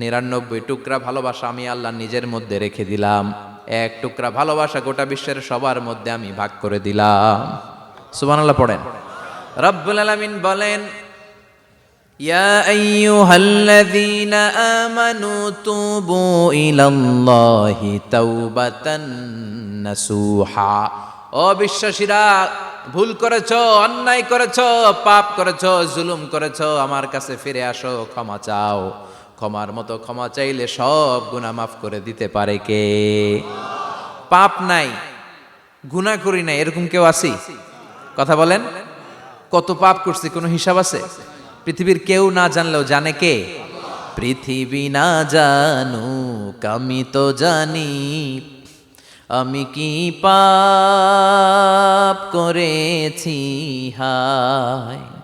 নিরানব্বই টুকরা ভালোবাসা আমি আল্লাহ নিজের মধ্যে রেখে দিলাম। এক টুকরা ভালোবাসা গোটা বিশ্বের সবার মধ্যে আমি ভাগ করে দিলাম। সুবান আল্লাহ পড়েন। রব্বুল আলামিন বলেন আইয়ুহাল্লাযীনা আমানু তুবু ইলাল্লাহি তাওবাতান নাসুহা। ও বিশ্বাসীরা, ভুল করেছ, অন্যায় করেছ, পাপ করেছ, জুলুম করেছ, আমার কাছে ফিরে আসো, ক্ষমা চাও। ক্ষমার মতো ক্ষমা চাইলে সব গুনাহ মাফ করে দিতে পারে কে? পাপ নাই গুনাহ করি নাই, এরকম কেউ আছি? কথা বলেন। কত পাপ করছি, কোনো হিসাব আছে? পৃথিবীর কেউ না জানলেও জানে কে? পৃথিবী না জানুক, আমি তো জানি। আমি কি পাপ করেছি? হায়।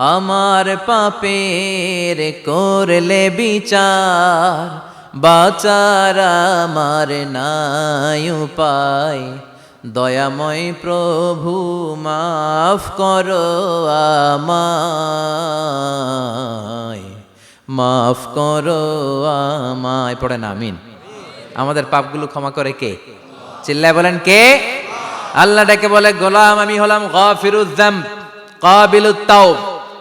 আমার পাপের করলে বিচার, বাচার আমার নাই উপায়। দয়াময় প্রভু, মাফ করো মাফ করো আমায়। পড়ে না, আমিন। আমাদের পাপগুলো ক্ষমা করে কে? চিল্লায় বলেন কে? আল্লাহ ডেকে বলে, গোলাম আমি হলাম গফিরুদ্দাম কাবিলুত তাওব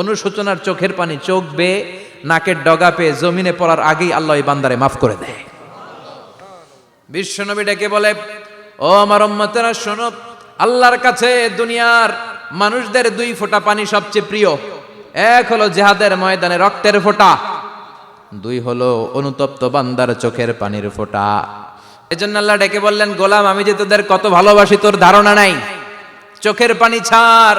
অনুশোচনার চোখের পানি চোখ বেয়ে, নাকের ডগা পেয়ে জমিনে পড়ার আগেই আল্লাহ এই বান্দারে মাফ করে দেয়। বিশ্বনবী ডেকে বলে, ও আমার উম্মতেরা, শোনো, আল্লাহর কাছে দুনিয়ার মানুষদের দুই ফোঁটা পানি সবচেয়ে প্রিয়। এক হলো জেহাদের ময়দানে রক্তের ফোঁটা, দুই হলো অনুতপ্ত বান্দার চোখের পানির ফোঁটা। এজন্য আল্লাহ ডেকে বললেন, গোলাম, আমি যে তোদের কত ভালোবাসি, তোর ধারণা নাই। চোখের পানি ছাড়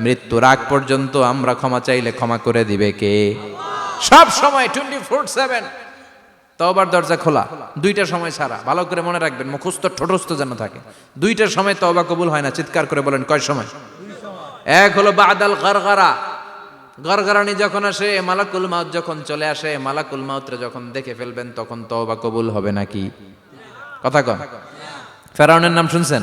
মৃত্যুর আগ পর্যন্ত আমরা ক্ষমা চাইলে ক্ষমা করে দিবে কে? সব সময় টোয়েন্টি ফোর সেভেন তওবার দরজা খোলা। দুইটা সময় ছাড়া ভালো করে মনে রাখবেন, মুখস্থ ঠোঁটস্থ যেন থাকে। দুইটার সময় তওবা কবুল হয় না। চিৎকার করে বলেন, কয় সময়? এক হলো বাদাল গরগরা। গরগরানি যখন আসে, মালাকুল মাউত যখন চলে আসে, মালাকুল মাউতরে যখন দেখে ফেলবেন, তখন তওবা কবুল হবে নাকি? কথা কন। ফেরাউনের নাম শুনছেন?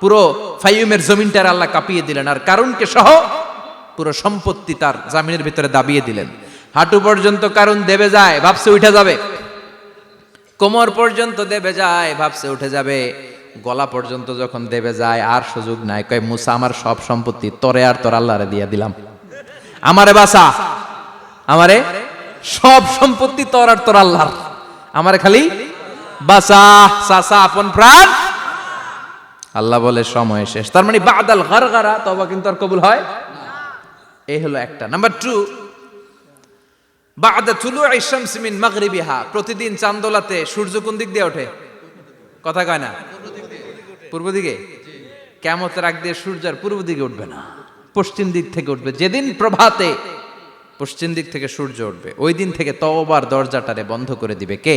পুরো ফাইয়ুমের জমিনটার আল্লাহ কাঁপিয়ে দিলেন। আর কারণকে সহ পুরো সম্পত্তি তার জামিনের ভিতরে দাবিয়ে দিলেন। হাঁটু পর্যন্ত কারণ দেবে যায়, ভাবছে উঠে যাবে। কোমর পর্যন্ত দেবে যায়, ভাবছে উঠে যাবে। গলা পর্যন্ত যখন দেবে যায়, আর সুযোগ নাই। কয়, মুসা, আমার সব সম্পত্তি তরে আর তোর আল্লাহরে দিয়ে দিলাম। আমারে বাসা আমারে সব সম্পত্তি তোর আর তোর আল্লাহর। আমারে খালি বাসা সাসা আপন প্রাণ। আল্লাহ বলে, সময় শেষ। তার মানে বাদাল গারগারা তবা কিন্তু আর কবুল হয় এই হলো একটা। নাম্বার টু, বাদা তুলু ইশামস মিন মাগরিবিহা। প্রতিদিন চান্দোলাতে সূর্য কোন দিক দিয়ে ওঠে? কথা কয় না? পূর্ব দিকে? কেমতের আগ দিয়ে সূর্যের পূর্ব দিকে উঠবে না। পশ্চিম দিক থেকে উঠবে। যেদিন প্রভাতে পশ্চিম দিক থেকে সূর্য উঠবে, ওই দিন থেকে তওবার দরজাটারে বন্ধ করে দিবে কে?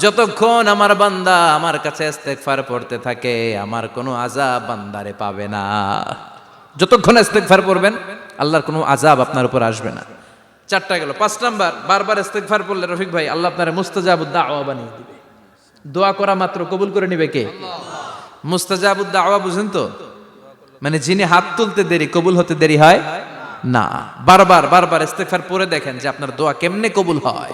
যতক্ষণ আমার বান্দা আমার কাছে ইস্তেগফার পড়তে থাকে, আমার কোনো আজাব বান্দারে পাবে না। যতক্ষণ ইস্তেগফার পড়বেন, আল্লাহর কোনো আজাব আপনার উপর আসবে না। চারটা গেল। পাঁচ নাম্বার, বারবার ইস্তেগফার পড়লে রফিক ভাই, আল্লাহ আপনার মুস্তাজাবুদ দাওয়া বানিয়ে দিবে। দোয়া করা মাত্র কবুল করে নিবে কে? মুস্তাজাবুদ দাওয়া বুঝেন তো? মানে যিনি হাত তুলতে দেরি, কবুল হতে দেরি হয় না। বারবার বারবার ইস্তেফার পরে দেখেন যে আপনার দোয়া কেমনে কবুল হয়।